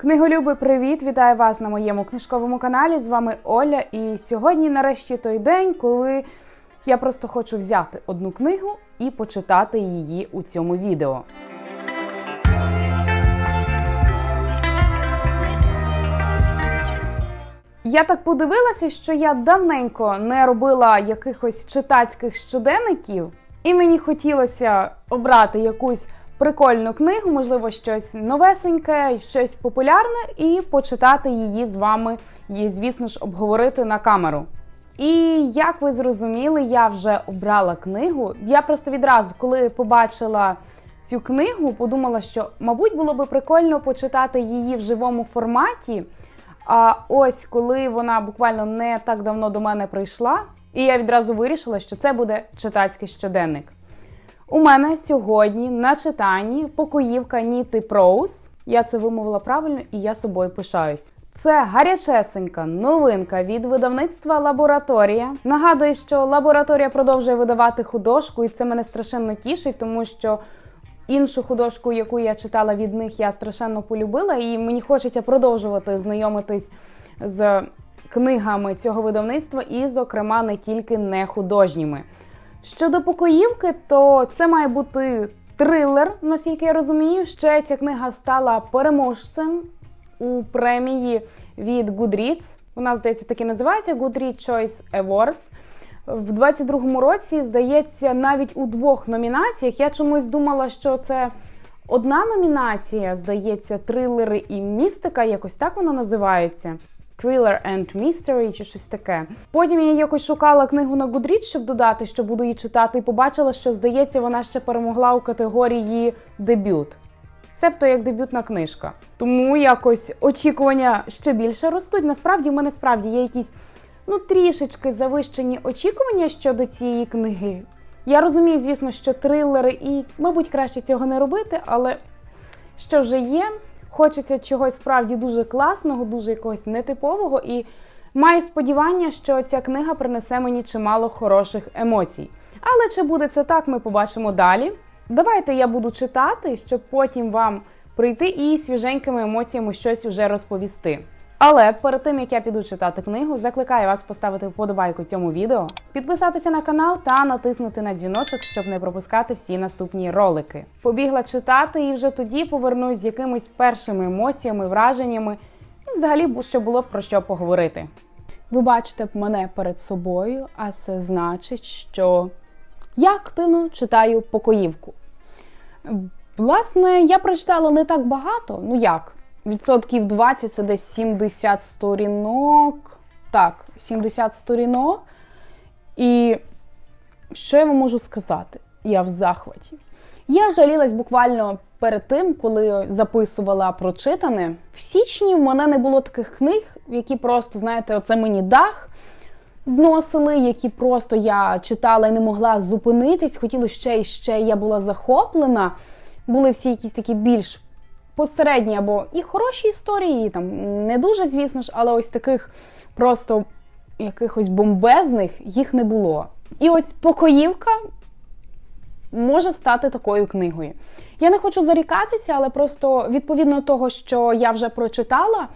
Книголюби, привіт! Вітаю вас на моєму книжковому каналі. З вами Оля. І сьогодні, нарешті, той день, коли я просто хочу взяти одну книгу і почитати її у цьому відео. Я так подивилася, що я давненько не робила якихось читацьких щоденників, і мені хотілося обрати якусь прикольну книгу, можливо, щось новесеньке, щось популярне, і почитати її з вами, і, звісно ж, обговорити на камеру. І як ви зрозуміли, я вже обрала книгу. Я просто відразу, коли побачила цю книгу, подумала, що, мабуть, було би прикольно почитати її в живому форматі. А ось коли вона буквально не так давно до мене прийшла, і я відразу вирішила, що це буде читацький щоденник. У мене сьогодні на читанні покоївка Ніти Проус. Я це вимовила правильно і я собою пишаюсь. Це гарячесенька новинка від видавництва Лабораторія. Нагадую, що лабораторія продовжує видавати художку, і це мене страшенно тішить, тому що іншу художку, яку я читала від них, я страшенно полюбила, і мені хочеться продовжувати знайомитись з книгами цього видавництва, і, зокрема, не тільки не художніми. Щодо покоївки, то це має бути трилер, наскільки я розумію. Ще ця книга стала переможцем у премії від Goodreads. Вона, здається, таки називається Goodreads Choice Awards. В 22-му році, здається, навіть у двох номінаціях. Я чомусь думала, що це одна номінація, здається, трилери і містика, якось так воно називається. Thriller and Mystery чи щось таке. Потім я якось шукала книгу на Goodreads, щоб додати, що буду її читати, і побачила, що здається, вона ще перемогла у категорії дебют. Себто як дебютна книжка. Тому якось очікування ще більше ростуть. Насправді, в мене справді є якісь ну трішечки завищені очікування щодо цієї книги. Я розумію, звісно, що трилери, і, мабуть, краще цього не робити, але що вже є, хочеться чогось справді дуже класного, дуже якогось нетипового, і маю сподівання, що ця книга принесе мені чимало хороших емоцій. Але чи буде це так, ми побачимо далі. Давайте я буду читати, щоб потім вам прийти і свіженькими емоціями щось вже розповісти. Але перед тим як я піду читати книгу, закликаю вас поставити вподобайку цьому відео, підписатися на канал та натиснути на дзвіночок, щоб не пропускати всі наступні ролики. Побігла читати і вже тоді повернусь з якимись першими емоціями, враженнями, і взагалі щоб було про що поговорити. Ви бачите мене перед собою, а це значить, що я активно читаю покоївку. Власне, я прочитала не так багато, ну як? Відсотків 20 це десь 70 сторінок. Так, 70 сторінок. І що я вам можу сказати? Я в захваті. Я жалілась буквально перед тим, коли записувала прочитане. В січні в мене не було таких книг, які просто, знаєте, оце мені дах зносили, які просто я читала і не могла зупинитись. Хотіла ще і ще. Я була захоплена. Були всі якісь такі більш посередні або і хороші історії, там не дуже, звісно ж, але ось таких просто якихось бомбезних їх не було. І ось покоївка може стати такою книгою. Я не хочу зарікатися, але просто відповідно того, що я вже прочитала,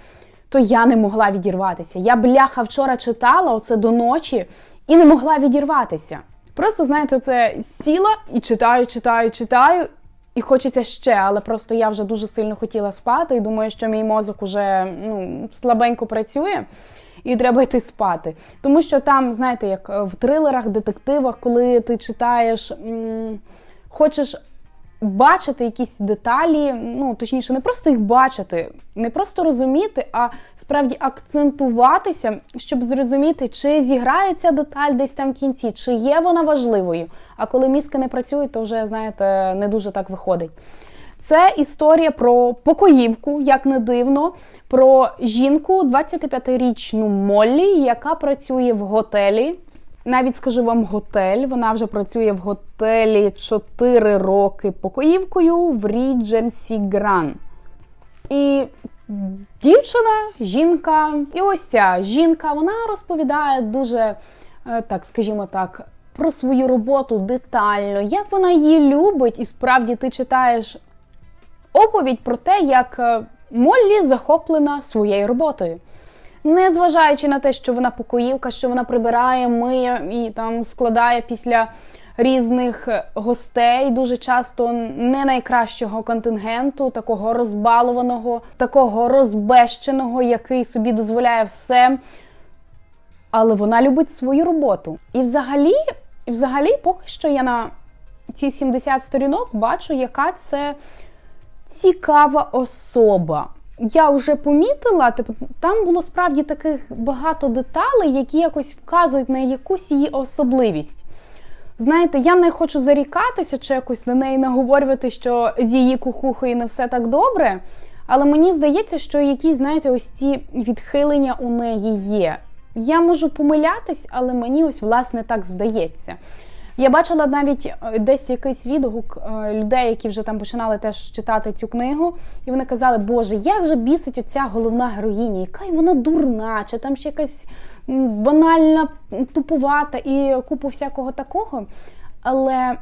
то я не могла відірватися. Я бляха вчора читала оце до ночі і не могла відірватися. Просто, знаєте, це сіла і читаю, читаю, читаю. І хочеться ще, але просто я вже дуже сильно хотіла спати, і думаю, що мій мозок уже ну, слабенько працює, і треба йти спати. Тому що там, знаєте, як в трилерах, детективах, коли ти читаєш, м хочеш бачити якісь деталі, ну точніше, не просто їх бачити, не просто розуміти, а справді акцентуватися, щоб зрозуміти, чи зіграє ця деталь десь там в кінці, чи є вона важливою. А коли мізки не працюють, то вже, знаєте, не дуже так виходить. Це історія про покоївку, як не дивно, про жінку 25-річну Моллі, яка працює в готелі. Навіть скажу вам готель. Вона вже працює в готелі 4 роки покоївкою в Рідженсі Гран. І дівчина, жінка, і ось ця жінка, вона розповідає дуже, так скажімо так, про свою роботу детально, як вона її любить, і справді ти читаєш оповідь про те, як Моллі захоплена своєю роботою. Незважаючи на те, що вона покоївка, що вона прибирає, миє і там складає після різних гостей, дуже часто не найкращого контингенту, такого розбалованого, такого розбещеного, який собі дозволяє все. Але вона любить свою роботу. І взагалі, і взагалі, поки що я на ці 70 сторінок бачу, яка це цікава особа. Я вже помітила, типу, там було справді таких багато деталей, які якось вказують на якусь її особливість. Знаєте, я не хочу зарікатися чи якось на неї наговорювати, що з її кухухою не все так добре. Але мені здається, що якісь, знаєте, ось ці відхилення у неї є. Я можу помилятись, але мені ось власне так здається. Я бачила навіть е, десь якийсь відгук е, людей, які вже там починали теж читати цю книгу, і вони казали, Боже, як же бісить оця головна героїня, яка вона дурна, чи там ще якась банальна, тупувата і купу всякого такого. Але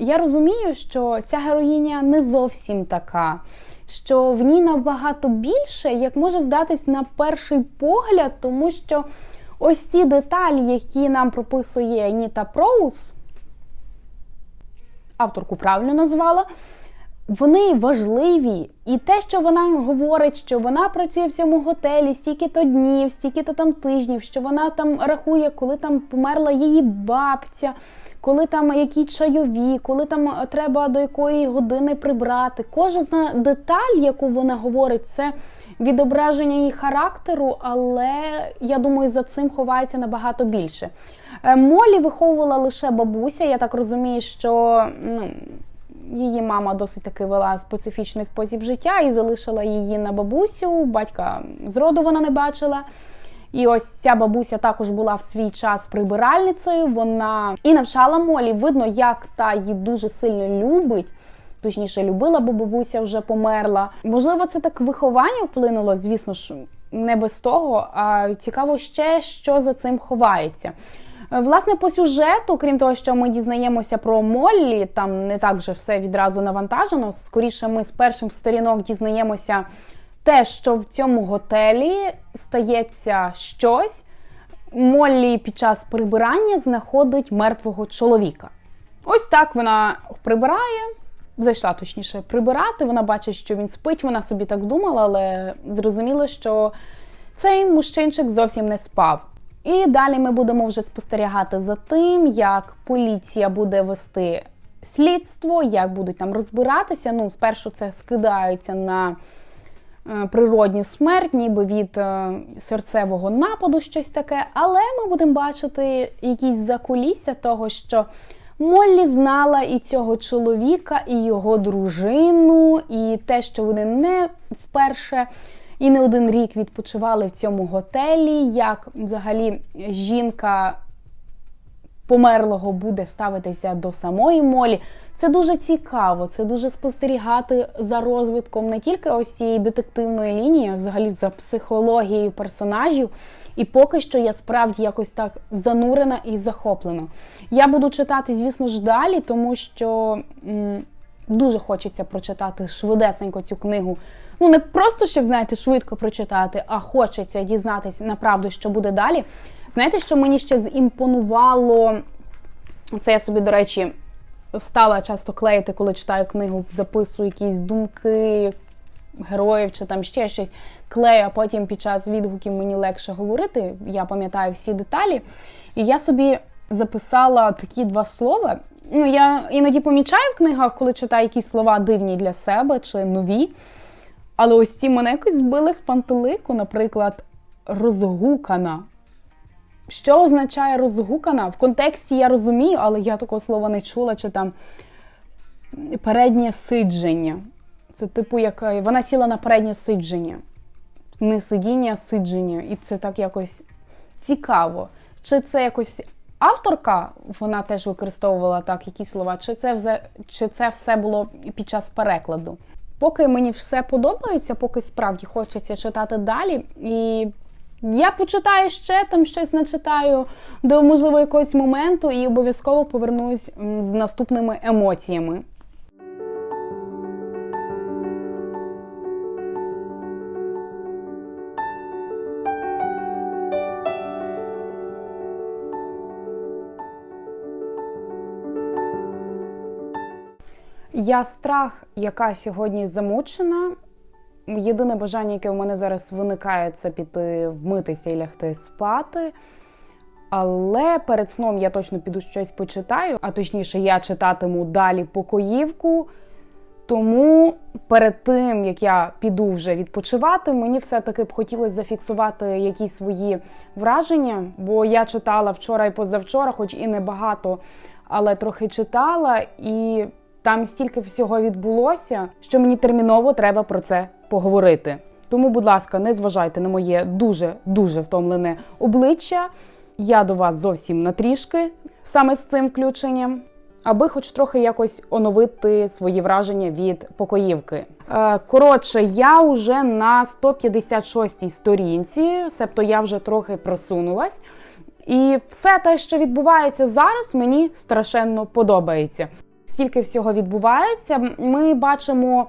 я розумію, що ця героїня не зовсім така, що в ній набагато більше, як може здатись на перший погляд, тому що ось ці деталі, які нам прописує Ніта Проус, авторку правильно назвала, вони важливі. І те, що вона говорить, що вона працює в цьому готелі стільки-то днів, стільки-то там тижнів, що вона там рахує, коли там померла її бабця, коли там які чайові, коли там треба до якої години прибрати. Кожна деталь, яку вона говорить, це відображення її характеру, але я думаю, за цим ховається набагато більше. Е, Молі виховувала лише бабуся. Я так розумію, що ну, її мама досить таки вела специфічний спосіб життя і залишила її на бабусю. Батька зроду вона не бачила. І ось ця бабуся також була в свій час прибиральницею. Вона і навчала Молі. Видно, як та її дуже сильно любить. Точніше, любила, бо бабуся вже померла. Можливо, це так виховання вплинуло, звісно ж, не без того. А цікаво ще, що за цим ховається. Власне, по сюжету, крім того, що ми дізнаємося про Моллі, там не так вже все відразу навантажено. Скоріше, ми з перших сторінок дізнаємося те, що в цьому готелі стається щось. Моллі під час прибирання знаходить мертвого чоловіка. Ось так вона прибирає, зайшла точніше прибирати. Вона бачить, що він спить. Вона собі так думала, але зрозуміло, що цей мужчинчик зовсім не спав. І далі ми будемо вже спостерігати за тим, як поліція буде вести слідство, як будуть там розбиратися. Ну, спершу це скидається на е, природню смерть, ніби від е, серцевого нападу, щось таке. Але ми будемо бачити якісь закулісся того, що Моллі знала і цього чоловіка, і його дружину, і те, що вони не вперше і не один рік відпочивали в цьому готелі, як взагалі жінка померлого буде ставитися до самої молі. Це дуже цікаво, це дуже спостерігати за розвитком не тільки ось цієї детективної лінії, а взагалі за психологією персонажів. І поки що я справді якось так занурена і захоплена. Я буду читати, звісно ж, далі, тому що м дуже хочеться прочитати швидесенько цю книгу ну не просто щоб знаєте, швидко прочитати, а хочеться дізнатися направду, що буде далі. Знаєте, що мені ще зімпонувало? Це я собі, до речі, стала часто клеїти, коли читаю книгу, записую якісь думки героїв чи там ще щось. Клею, а потім під час відгуків мені легше говорити. Я пам'ятаю всі деталі. І я собі записала такі два слова. Ну, я іноді помічаю в книгах, коли читаю якісь слова дивні для себе чи нові. Але ось ці мене якось збили з пантелику, наприклад, розгукана. Що означає розгукана? В контексті я розумію, але я такого слова не чула, чи там переднє сидження. Це, типу, як е, вона сіла на переднє сидження. Не сидіння, а сидження. І це так якось цікаво. Чи це якось авторка, вона теж використовувала так якісь слова, чи це, чи це все було під час перекладу? Поки мені все подобається, поки справді хочеться читати далі. І я почитаю ще там щось начитаю до можливо якогось моменту, і обов'язково повернусь з наступними емоціями. Я страх, яка сьогодні замучена. Єдине бажання, яке в мене зараз виникає, це піти вмитися і лягти спати. Але перед сном я точно піду щось почитаю, а точніше, я читатиму далі покоївку. Тому перед тим як я піду вже відпочивати, мені все-таки б хотілося зафіксувати якісь свої враження, бо я читала вчора і позавчора, хоч і небагато, але трохи читала, і там стільки всього відбулося, що мені терміново треба про це поговорити. Тому, будь ласка, не зважайте на моє дуже дуже втомлене обличчя. Я до вас зовсім на трішки саме з цим включенням аби хоч трохи якось оновити свої враження від покоївки. Е, коротше, я вже на 156-й сторінці, себто я вже трохи просунулась. І все те, що відбувається зараз, мені страшенно подобається. Стільки всього відбувається, ми бачимо.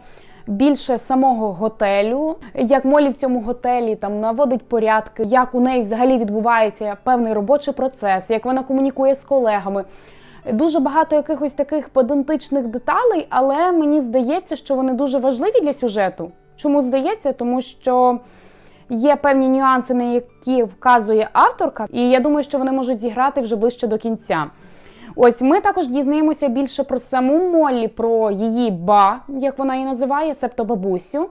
Більше самого готелю, як Молі в цьому готелі там наводить порядки, як у неї взагалі відбувається певний робочий процес, як вона комунікує з колегами. Дуже багато якихось таких педантичних деталей, але мені здається, що вони дуже важливі для сюжету. Чому здається? Тому що є певні нюанси, на які вказує авторка, і я думаю, що вони можуть зіграти вже ближче до кінця. Ось ми також дізнаємося більше про саму Моллі, про її ба, як вона її називає, себто бабусю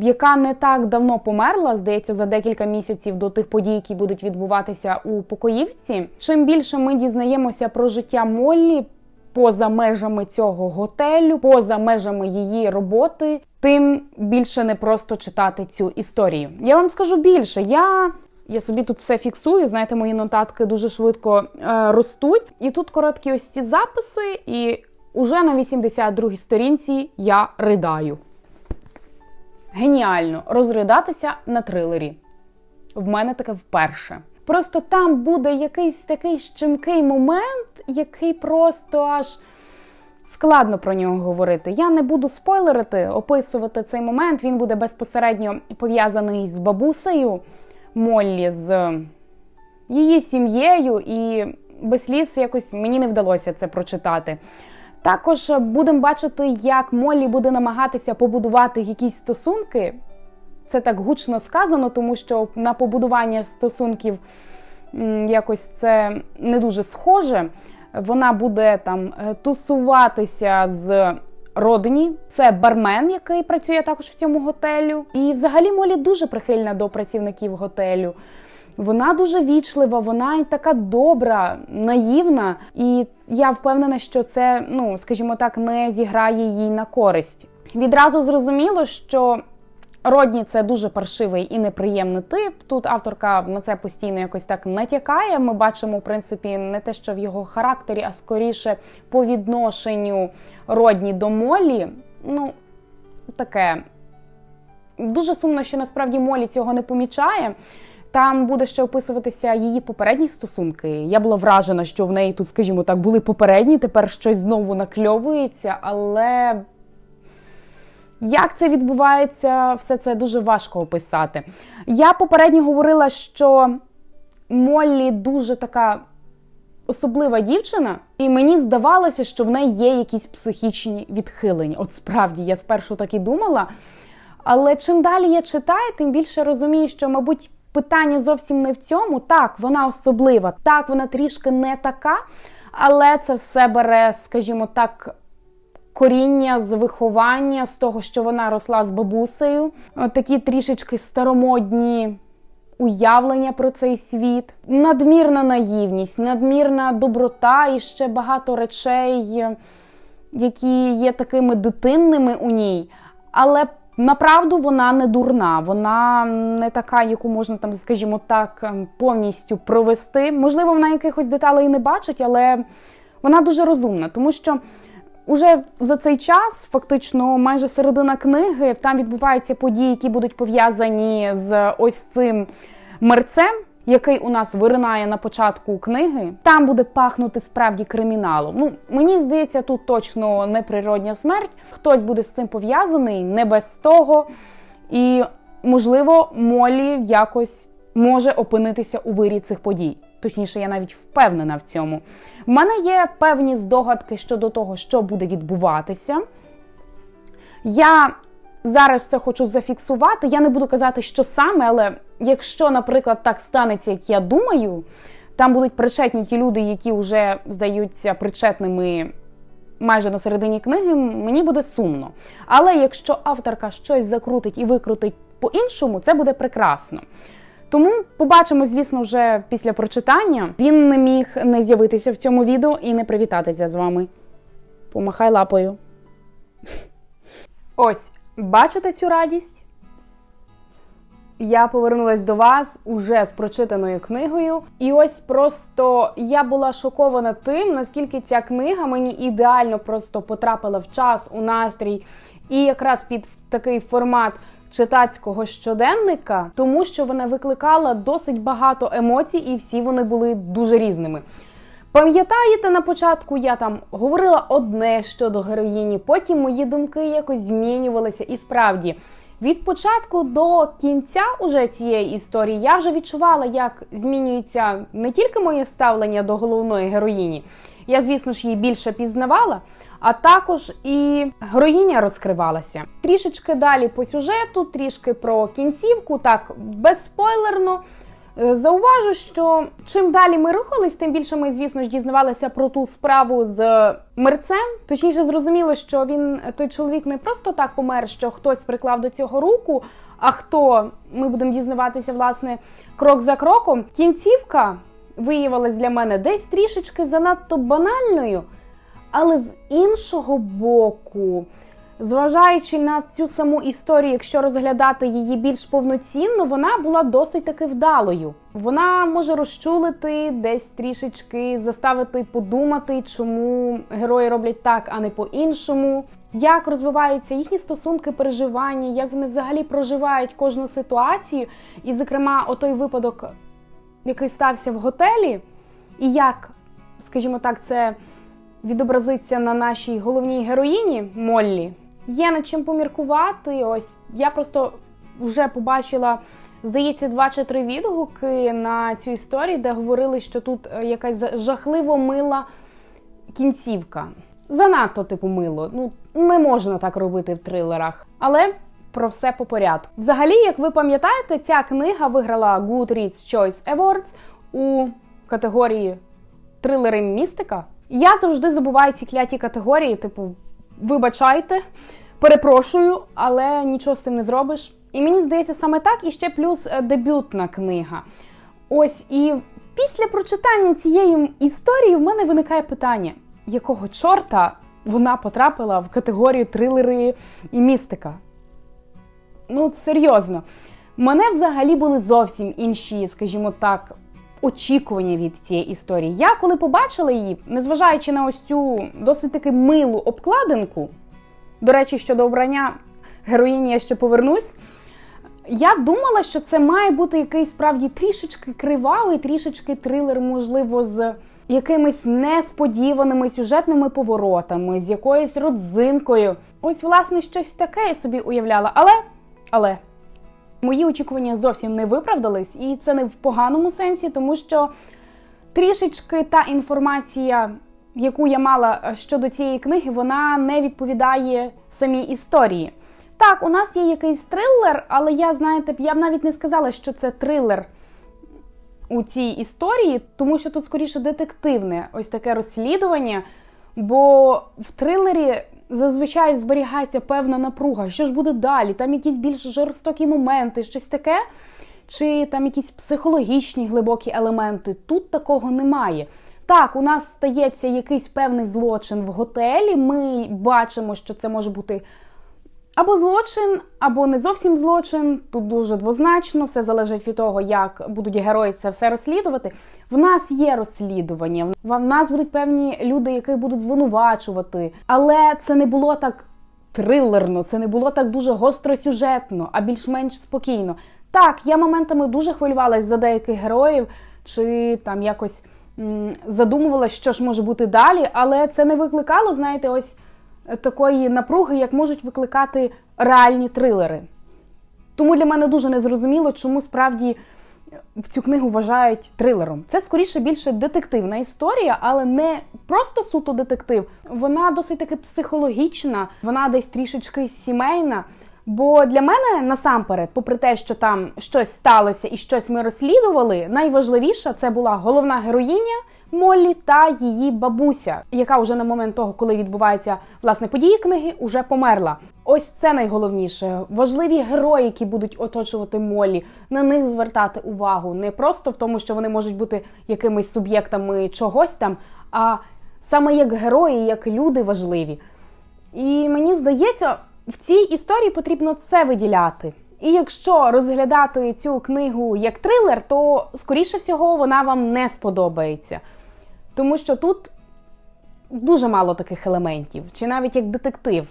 яка не так давно померла, здається, за декілька місяців до тих подій, які будуть відбуватися у Покоївці. Чим більше ми дізнаємося про життя Моллі поза межами цього готелю, поза межами її роботи, тим більше не просто читати цю історію. Я вам скажу більше, я. Я собі тут все фіксую, знаєте, мої нотатки дуже швидко е, ростуть. І тут короткі ось ці записи, і уже на 82-й сторінці я ридаю. Геніально розридатися на трилері. В мене таке вперше. Просто там буде якийсь такий щемкий момент, який просто аж складно про нього говорити. Я не буду спойлерити, описувати цей момент. Він буде безпосередньо пов'язаний з бабусею Моллі, з її сім'єю, і без сліз якось мені не вдалося це прочитати. Також будемо бачити, як Моллі буде намагатися побудувати якісь стосунки. Це так гучно сказано, тому що на побудування стосунків якось це не дуже схоже. Вона буде там е, тусуватися з Родні. Це бармен, який працює також в цьому готелю. І взагалі Молі дуже прихильна до працівників готелю. Вона дуже вічлива, вона і така добра, наївна, і я впевнена, що це, ну скажімо так, не зіграє їй на користь. Відразу зрозуміло, що Родні це дуже паршивий і неприємний тип. Тут авторка на це постійно якось так натякає. Ми бачимо, в принципі, не те, що в його характері, а скоріше по відношенню Родні до Молі. Ну, таке дуже сумно, що насправді Молі цього не помічає. Там буде ще описуватися її попередні стосунки. Я була вражена, що в неї тут, скажімо так, були попередні, тепер щось знову накльовується, але як це відбувається, все це дуже важко описати. Я попередньо говорила, що Моллі дуже така особлива дівчина, і мені здавалося, що в неї є якісь психічні відхилення. От справді, я спершу так і думала. Але чим далі я читаю, тим більше розумію, що, мабуть, питання зовсім не в цьому. Так, вона особлива, так, вона трішки не така, але це все бере, скажімо так. Коріння з виховання, з того, що вона росла з бабусею, такі трішечки старомодні уявлення про цей світ, надмірна наївність, надмірна доброта і ще багато речей, які є такими дитинними у ній. Але Направду вона не дурна, вона не така, яку можна там, скажімо так, ем, повністю провести. Можливо, вона якихось деталей не бачить, але вона дуже розумна, тому що уже за цей час, фактично, майже середина книги, там відбуваються події, які будуть пов'язані з ось цим мерцем який у нас виринає на початку книги, там буде пахнути справді криміналом. Ну мені здається, тут точно неприродня смерть. Хтось буде з цим пов'язаний, не без того. І, можливо, Молі якось може опинитися у вирі цих подій. Точніше, я навіть впевнена в цьому. В мене є певні здогадки щодо того, що буде відбуватися. Я зараз це хочу зафіксувати. Я не буду казати, що саме, але якщо, наприклад, так станеться, як я думаю, там будуть причетні ті люди, які вже здаються причетними майже на середині книги, мені буде сумно. Але якщо авторка щось закрутить і викрутить по-іншому, це буде прекрасно. Тому побачимо, звісно, вже після прочитання. Він не міг не з'явитися в цьому відео і не привітатися з вами. Помахай лапою. Ось, бачите цю радість? Я повернулась до вас уже з прочитаною книгою, і ось просто я була шокована тим, наскільки ця книга мені ідеально просто потрапила в час, у настрій, і якраз під такий формат читацького щоденника, тому що вона викликала досить багато емоцій, і всі вони були дуже різними. Пам'ятаєте, на початку я там говорила одне щодо героїні, потім мої думки якось змінювалися, і справді. Від початку до кінця уже цієї історії я вже відчувала, як змінюється не тільки моє ставлення до головної героїні. Я, звісно ж, її більше пізнавала, а також і героїня розкривалася. Трішечки далі по сюжету, трішки про кінцівку, так безспойлерно. Е, Зауважу, що чим далі ми рухались, тим більше ми, звісно ж, дізнавалися про ту справу з мерцем. Точніше, зрозуміло, що він той чоловік не просто так помер, що хтось приклав до цього руку. А хто ми будемо дізнаватися, власне, крок за кроком. Кінцівка виявилась для мене десь трішечки занадто банальною, але з іншого боку. Зважаючи на цю саму історію, якщо розглядати її більш повноцінно, вона була досить таки вдалою. Вона може розчулити десь трішечки, заставити подумати, чому герої роблять так, а не по-іншому. Як розвиваються їхні стосунки, переживання, як вони взагалі проживають кожну ситуацію, і, зокрема, отой випадок, який стався в готелі, і як, скажімо так, це відобразиться на нашій головній героїні Моллі. Є над чим поміркувати. Ось я просто вже побачила, здається, два чи три відгуки на цю історію, де говорили, що тут е, якась жахливо мила кінцівка. Занадто, типу, мило. Ну, не можна так робити в трилерах. Але про все по порядку. Взагалі, як ви пам'ятаєте, ця книга виграла Goodreads Choice Awards у категорії трилери містика. Я завжди забуваю ці кляті категорії, типу, вибачайте, перепрошую, але нічого з цим не зробиш. І мені здається, саме так, і ще плюс е, дебютна книга. Ось і після прочитання цієї історії в мене виникає питання, якого чорта вона потрапила в категорію трилери і містика? Ну, серйозно. Мене взагалі були зовсім інші, скажімо так, очікування від цієї історії. Я коли побачила її, незважаючи на ось цю досить таки милу обкладинку, до речі, щодо обрання героїні я ще повернусь. Я думала, що це має бути якийсь справді трішечки кривавий, трішечки трилер, можливо, з якимись несподіваними сюжетними поворотами, з якоюсь родзинкою. Ось, власне, щось таке я собі уявляла. Але, але. Мої очікування зовсім не виправдались, і це не в поганому сенсі, тому що трішечки та інформація, яку я мала щодо цієї книги, вона не відповідає самій історії. Так, у нас є якийсь трилер, але я, знаєте, я б навіть не сказала, що це трилер у цій історії, тому що тут скоріше детективне ось таке розслідування. Бо в трилері зазвичай зберігається певна напруга. Що ж буде далі? Там якісь більш жорстокі моменти, щось таке, чи там якісь психологічні глибокі елементи. Тут такого немає. Так, у нас стається якийсь певний злочин в готелі. Ми бачимо, що це може бути або злочин, або не зовсім злочин. Тут дуже двозначно, все залежить від того, як будуть герої це все розслідувати. В нас є розслідування, в нас будуть певні люди, які будуть звинувачувати, але це не було так трилерно, це не було так дуже гостросюжетно, а більш-менш спокійно. Так, я моментами дуже хвилювалась за деяких героїв, чи там якось задумувалась, що ж може бути далі, але це не викликало, знаєте, ось такої напруги, як можуть викликати реальні трилери. Тому для мене дуже незрозуміло, чому справді в цю книгу вважають трилером. Це скоріше більше детективна історія, але не просто суто детектив. Вона досить таки психологічна, вона десь трішечки сімейна. Бо для мене насамперед, попри те, що там щось сталося і щось ми розслідували, найважливіше це була головна героїня Моллі та її бабуся, яка вже на момент того, коли відбуваються власне події книги, уже померла. Ось це найголовніше. Важливі герої, які будуть оточувати Моллі, на них звертати увагу не просто в тому, що вони можуть бути якимись суб'єктами чогось там, а саме як герої, як люди важливі. І мені здається, в цій історії потрібно це виділяти. І якщо розглядати цю книгу як трилер, то скоріше всього вона вам не сподобається. Тому що тут дуже мало таких елементів, чи навіть як детектив.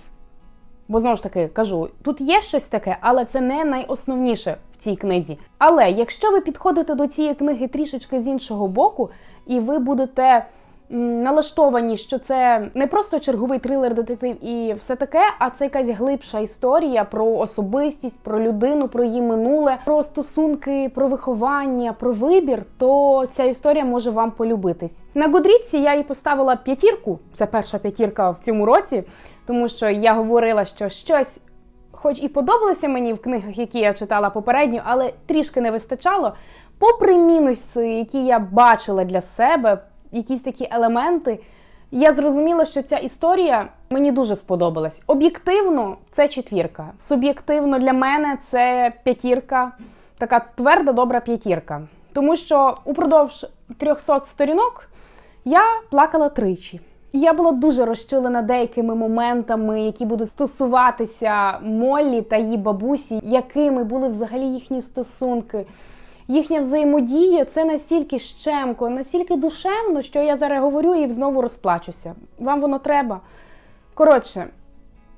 Бо знову ж таки кажу, тут є щось таке, але це не найосновніше в цій книзі. Але якщо ви підходите до цієї книги трішечки з іншого боку, і ви будете налаштовані, що це не просто черговий трилер, детектив і все таке, а це якась глибша історія про особистість, про людину, про її минуле, про стосунки, про виховання, про вибір, то ця історія може вам полюбитись. На Годріці я їй поставила п'ятірку. Це перша п'ятірка в цьому році, тому що я говорила, що щось. Хоч і подобалося мені в книгах, які я читала попередньо, але трішки не вистачало. Попри мінуси, які я бачила для себе, якісь такі елементи, я зрозуміла, що ця історія мені дуже сподобалась. Об'єктивно, це четвірка. Суб'єктивно для мене це п'ятірка, така тверда, добра п'ятірка. Тому що упродовж 300 сторінок я плакала тричі. Я була дуже розчулена деякими моментами, які будуть стосуватися Моллі та її бабусі, якими були взагалі їхні стосунки. Їхня взаємодія це настільки щемко, настільки душевно, що я зараз говорю і знову розплачуся. Вам воно треба. Коротше,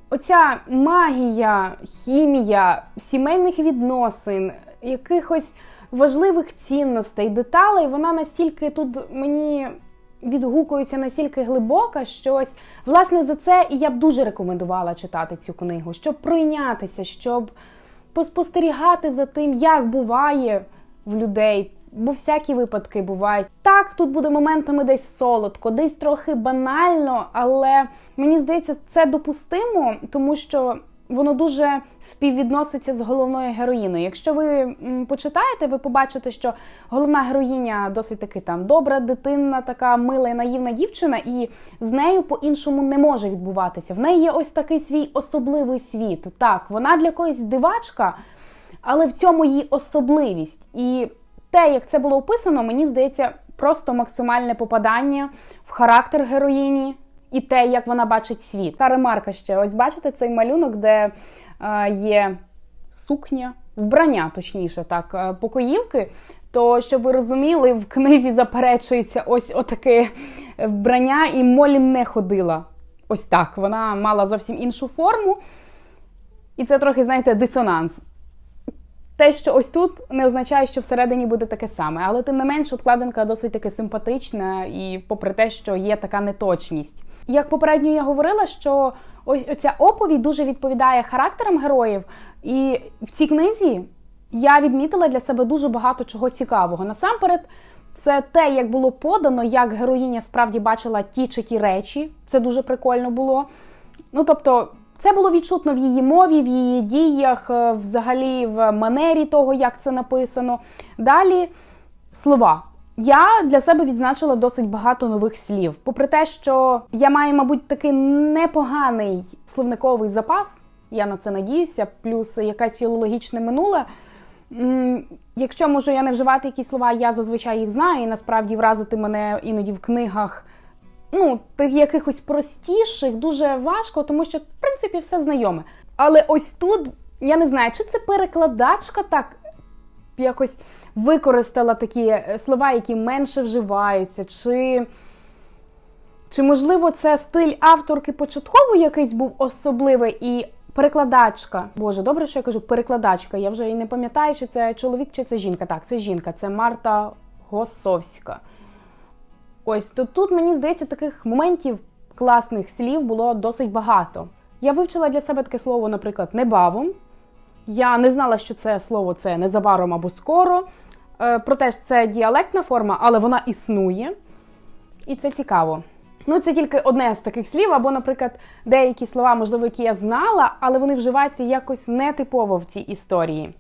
оця магія, хімія, сімейних відносин, якихось важливих цінностей, деталей, вона настільки тут мені відгукується настільки глибока, що ось, власне, за це і я б дуже рекомендувала читати цю книгу, щоб пройнятися, щоб поспостерігати за тим, як буває в людей. Бо всякі випадки бувають. Так, тут буде моментами десь солодко, десь трохи банально, але мені здається, це допустимо, тому що воно дуже співвідноситься з головною героїною. Якщо ви почитаєте, ви побачите, що головна героїня досить таки там добра, дитинна, така мила і наївна дівчина, і з нею по-іншому не може відбуватися. В неї є ось такий свій особливий світ. Так, вона для когось дивачка, але в цьому її особливість. І те, як це було описано, мені здається, просто максимальне попадання в характер героїні і те, як вона бачить світ. Така ремарка ще. Ось бачите цей малюнок, де е, є сукня, вбрання, точніше, так, е, покоївки. То, щоб ви розуміли, в книзі заперечується ось отаке вбрання, і Молі не ходила. Ось так. Вона мала зовсім іншу форму. І це трохи, знаєте, дисонанс. Те, що ось тут не означає, що всередині буде таке саме, але тим не менш, обкладинка досить таки симпатична, і попри те, що є така неточність. Як попередньо я говорила, що ось оця оповідь дуже відповідає характерам героїв, і в цій книзі я відмітила для себе дуже багато чого цікавого. Насамперед, це те, як було подано, як героїня справді бачила ті чи ті речі. Це дуже прикольно було. Ну тобто. Це було відчутно в її мові, в її діях, е, взагалі в манері того, як це написано. Далі слова. Я для себе відзначила досить багато нових слів. Попри те, що я маю, мабуть, такий непоганий словниковий запас, я на це надіюся, плюс якесь філологічне минуле. Якщо можу я не вживати якісь слова, я зазвичай їх знаю, і насправді вразити мене іноді в книгах ну, тих якихось простіших, дуже важко, тому що, в принципі, все знайоме. Але ось тут, я не знаю, чи це перекладачка так якось використала такі е, слова, які менше вживаються, чи. Чи, можливо, це стиль авторки початково якийсь був особливий і перекладачка. Боже, добре, що я кажу перекладачка. Я вже і не пам'ятаю, чи це чоловік, чи це жінка. Так, це жінка, це Марта Госовська. Ось то тут мені здається, таких моментів класних слів було досить багато. Я вивчила для себе таке слово, наприклад, небавом. Я не знала, що це слово це незабаром або скоро. Е, Проте ж це діалектна форма, але вона існує. І це цікаво. Ну, це тільки одне з таких слів, або, наприклад, деякі слова, можливо, які я знала, але вони вживаються якось нетипово в цій історії.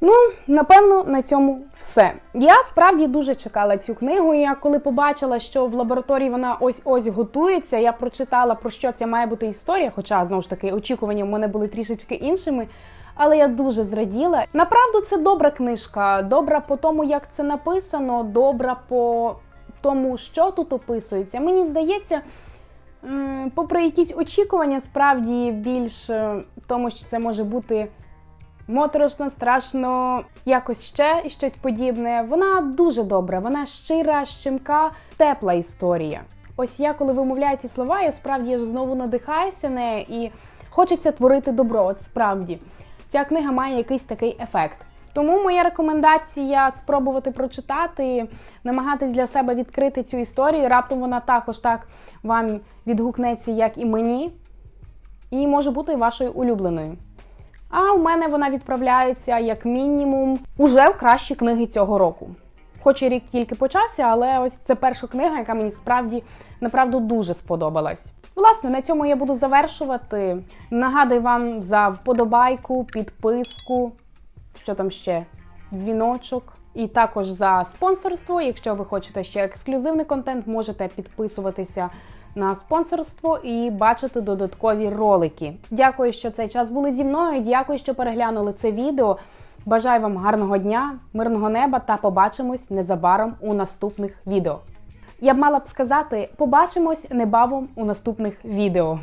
Ну, напевно, на цьому все. Я справді дуже чекала цю книгу. Я коли побачила, що в лабораторії вона ось ось готується, я прочитала про що це має бути історія. Хоча знову ж таки очікування в мене були трішечки іншими. Але я дуже зраділа. Направду, це добра книжка. Добра по тому, як це написано, добра по тому, що тут описується. Мені здається, попри якісь очікування, справді більш е, тому, що це може бути моторошно, страшно, якось ще і щось подібне. Вона дуже добра, вона щира, щемка, тепла історія. Ось я, коли вимовляю ці слова, я справді я ж знову надихаюся нею і хочеться творити добро. От справді ця книга має якийсь такий ефект. Тому моя рекомендація спробувати прочитати, намагатись для себе відкрити цю історію. Раптом вона також так вам відгукнеться, як і мені, і може бути вашою улюбленою. А у мене вона відправляється як мінімум уже в кращі книги цього року. Хоч і рік тільки почався, але ось це перша книга, яка мені справді направду дуже сподобалась. Власне, на цьому я буду завершувати. Нагадую вам за вподобайку, підписку, що там ще, дзвіночок. І також за спонсорство. Якщо ви хочете ще ексклюзивний контент, можете підписуватися на спонсорство і бачити додаткові ролики. Дякую, що цей час були зі мною. Дякую, що переглянули це відео. Бажаю вам гарного дня, мирного неба та побачимось незабаром у наступних відео. Я б мала б сказати, побачимось небавом у наступних відео.